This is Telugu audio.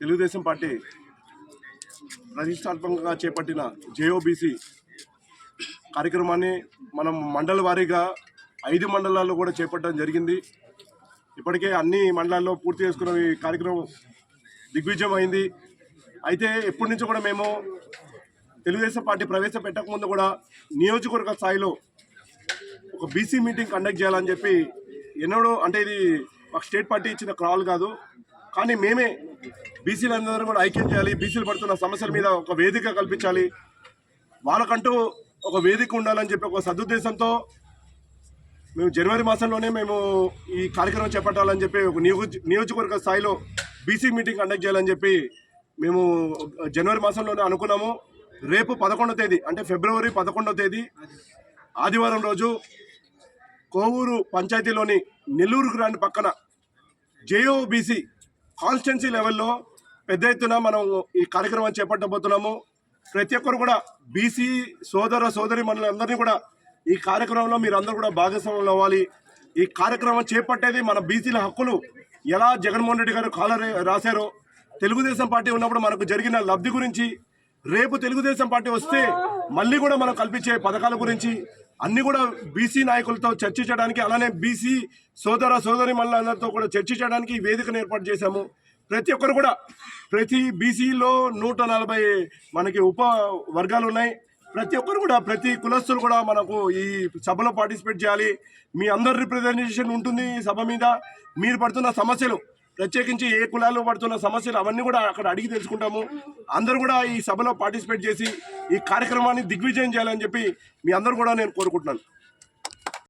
తెలుగుదేశం పార్టీ ప్రతిష్టాత్మకంగా చేపట్టిన జేఓబీసీ కార్యక్రమాన్ని మనం మండల వారీగా ఐదు మండలాల్లో కూడా చేపట్టడం జరిగింది. ఇప్పటికే అన్ని మండలాల్లో పూర్తి చేసుకున్న ఈ కార్యక్రమం దిగ్విజయం అయింది అయితే ఎప్పటి నుంచో కూడా మేము తెలుగుదేశం పార్టీ ప్రవేశపెట్టకముందు కూడా నియోజకవర్గ స్థాయిలో ఒక బీసీ మీటింగ్ కండక్ట్ చేయాలని చెప్పి ఎన్నడూ అంటే ఇది మాకు స్టేట్ పార్టీ ఇచ్చిన క్రాల్ కాదు. కానీ మేమే బీసీలందరూ కూడా ఐక్యం చేయాలి బీసీలు పడుతున్న సమస్యల మీద ఒక వేదిక కల్పించాలి. వాళ్ళకంటూ ఒక వేదిక ఉండాలని చెప్పి ఒక సదుద్దేశంతో మేము జనవరి మాసంలోనే మేము ఈ కార్యక్రమం చేపట్టాలని చెప్పి ఒక నియోజ నియోజకవర్గ స్థాయిలో బీసీ మీటింగ్ కండక్ట్ చేయాలని చెప్పి మేము జనవరి మాసంలోనే అనుకున్నాము. రేపు పదకొండో తేదీ అంటే ఫిబ్రవరి పదకొండో తేదీ ఆదివారం రోజు కోవూరు పంచాయతీలోని నెల్లూరు గ్రాండ్ పక్కన జేఓబీసీ కాన్స్టిట్యున్సీ లెవెల్లో పెద్ద ఎత్తున మనం ఈ కార్యక్రమం చేపట్టబోతున్నాము. ప్రతి ఒక్కరు కూడా బీసీ సోదర సోదరి అందరినీ కూడా ఈ కార్యక్రమంలో మీరు అందరూ కూడా భాగస్వాములు అవ్వాలి. ఈ కార్యక్రమం చేపట్టేది మన బీసీల హక్కులు ఎలా జగన్మోహన్ రెడ్డి గారు కాల రాశారో తెలుగుదేశం పార్టీ ఉన్నప్పుడు మనకు జరిగిన లబ్ధి గురించి రేపు తెలుగుదేశం పార్టీ వస్తే మళ్ళీ కూడా మనం కల్పించే పథకాల గురించి అన్ని కూడా బీసీ నాయకులతో చర్చించడానికి అలానే బీసీ సోదర సోదరి అందరితో కూడా చర్చించడానికి ఈ వేదికను ఏర్పాటు చేశాము. ప్రతి ఒక్కరు కూడా ప్రతి బీసీలో నూట నలభై మనకి ఉప వర్గాలు ఉన్నాయి. ప్రతి ఒక్కరు కూడా ప్రతి కులస్తులు కూడా మనకు ఈ సభలో పార్టిసిపేట్ చేయాలి. మీ అందరి రిప్రజెంటేషన్ ఉంటుంది ఈ సభ మీద. మీరు పడుతున్న సమస్యలు ప్రత్యేకించి ఏ కులాల్లో పడుతున్న సమస్యలు అవన్నీ కూడా అక్కడ అడిగి తెలుసుకుంటాము. అందరూ కూడా ఈ సభలో పార్టిసిపేట్ చేసి ఈ కార్యక్రమాన్ని దిగ్విజయం చేయాలని చెప్పి మీ అందరూ కూడా నేను కోరుకుంటున్నాను.